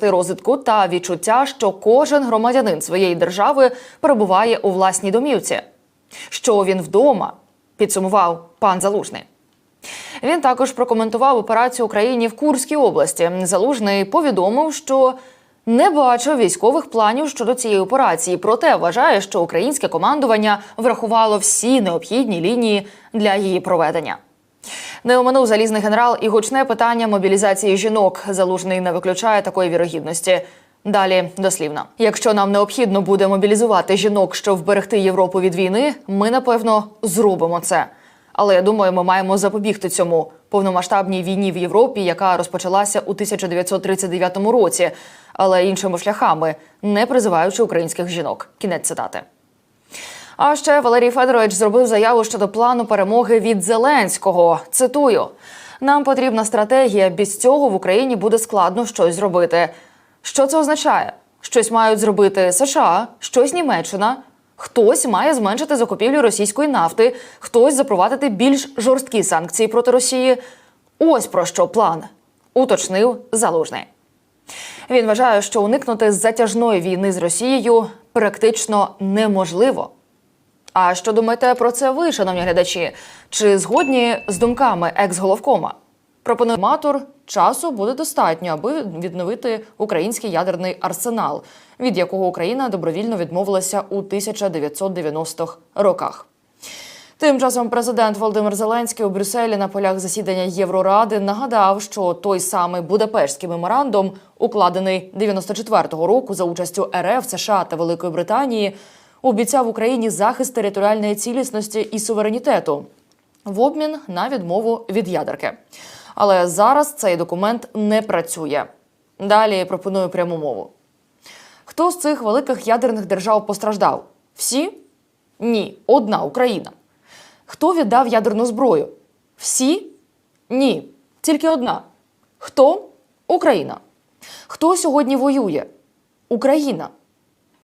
можливостей розвитку та відчуття, що кожен громадянин своєї держави перебуває у власній домівці, що він вдома, підсумував пан Залужний. Він також прокоментував операцію Україні в Курській області. Залужний повідомив, що не бачив військових планів щодо цієї операції, проте вважає, що українське командування врахувало всі необхідні лінії для її проведення. Не оминув залізний генерал і гучне питання мобілізації жінок. Залужний не виключає такої вірогідності. Далі дослівно, якщо нам необхідно буде мобілізувати жінок, щоб вберегти Європу від війни, ми напевно зробимо це. Але я думаю, ми маємо запобігти цьому повномасштабній війні в Європі, яка розпочалася у 1939 році, але іншими шляхами, не призиваючи українських жінок. Кінець цитати. А ще Валерій Федорович зробив заяву щодо плану перемоги від Зеленського. Цитую: нам потрібна стратегія. Без цього в Україні буде складно щось зробити. Що це означає? Щось мають зробити США, щось Німеччина. Хтось має зменшити закупівлю російської нафти, хтось запровадити більш жорсткі санкції проти Росії. Ось про що план, уточнив Залужний. Він вважає, що уникнути затяжної війни з Росією практично неможливо. А що думаєте про це ви, шановні глядачі? Чи згодні з думками екс-головкома? Пропоную матур часу буде достатньо, аби відновити український ядерний арсенал, від якого Україна добровільно відмовилася у 1990-х роках. Тим часом президент Володимир Зеленський у Брюсселі на полях засідання Євроради нагадав, що той самий Будапештський меморандум, укладений 94-го року за участю РФ, США та Великої Британії, обіцяв Україні захист територіальної цілісності і суверенітету в обмін на відмову від ядерки. Але зараз цей документ не працює. Далі пропоную пряму мову. Хто з цих великих ядерних держав постраждав? Всі? Ні, одна Україна. Хто віддав ядерну зброю? Всі? Ні, тільки одна. Хто? Україна. Хто сьогодні воює? Україна.